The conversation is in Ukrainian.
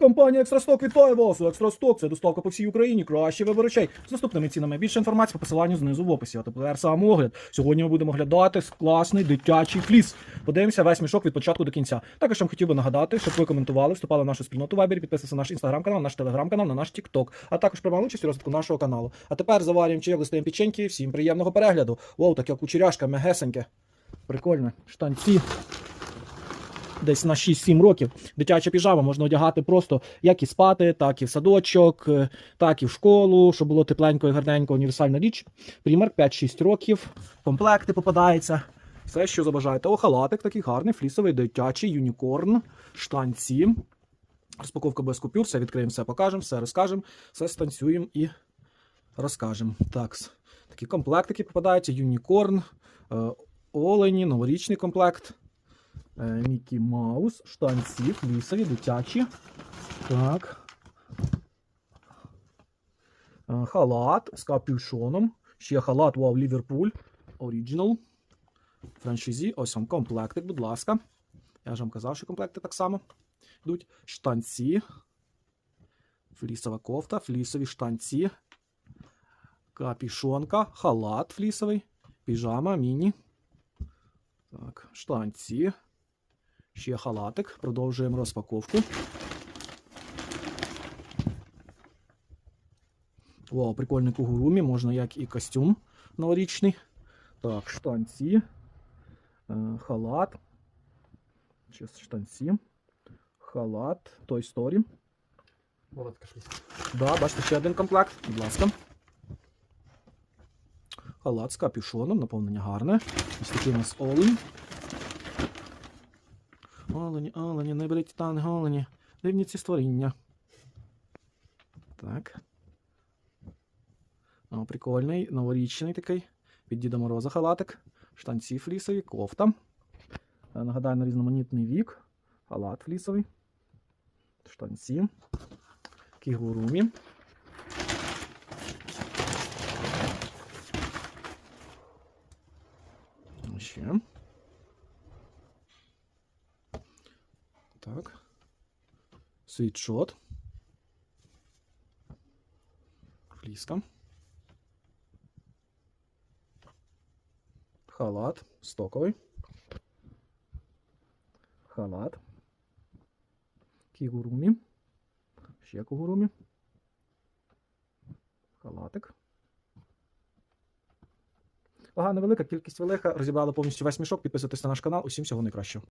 Компанія Екстрасток вітає вас! Екстрасток це доставка по всій Україні. Краще вибір речей з наступними цінами. Більше інформації по посиланню знизу в описі. А тепер сам огляд. Сьогодні ми будемо оглядати класний дитячий фліс. Подивимося весь мішок від початку до кінця. Також вам хотів би нагадати, щоб ви коментували, вступали в нашу спільноту Вайбері, підписувалися на наш інстаграм-канал, наш телеграм-канал, на наш Тікток, а також приймали участь у розвитку нашого каналу. А тепер заварюємо чайок, достаємо печеньки. Всім приємного перегляду. Воу, таке кучеряшка, мегесеньке. Прикольно. Штанці десь на 6-7 років. Дитяча піжама можна одягати просто як і спати, так і в садочок, е, так і в школу, щоб було тепленько і гарненько, універсальна річ. Примір 5-6 років, комплекти попадаються. Все, що забажаєте. О, халатик такий гарний, флісовий, дитячий, юнікорн, штанці. Розпаковка без купюр, все відкриємо, все покажемо, все розкажемо, все станцюємо і розкажемо. Так, такі комплектики попадаються: юнікорн, е, олені, новорічний комплект. Е, Мікі Маус, штанці, флісові, дитячі. Так. Е, Халат з капюшоном. Ще халат Вау Ліверпуль. Оріджинал. Франшизі. Ось вам комплектик, будь ласка. Я ж вам казав, що комплекти так само йдуть. Штанці. Флісова кофта, флісові штанці. Капюшонка, халат флісовий, піжама, міні. Так, штанці. Ще халатик. Продовжуємо розпаковку. О, прикольний кугурумі, можна як і костюм новорічний. Так, штанці. Е, халат. Ще штанці. Халат. Той Story. Молодка. Да, бачите, ще один комплект. Будь ласка. Халат з капюшоном, наповнення гарне. Ось такий у нас олень. Олені, олені, не беріть тани, олені. Дивні ці створіння. Так. О, прикольний, новорічний такий. Від Діда Мороза халатик. Штанці флісові, кофта. Е, Нагадаю, на різноманітний вік. Халат флісовий. Штанці. Кігурумі. Ще. Так. Світшот. Фліска. Халат стоковий. Халат. Кігурумі. Ще кугурумі. Халатик. Вага невелика, кількість велика. Розібрали повністю весь мішок. Підписуйтесь на наш канал. Усім всього найкращого.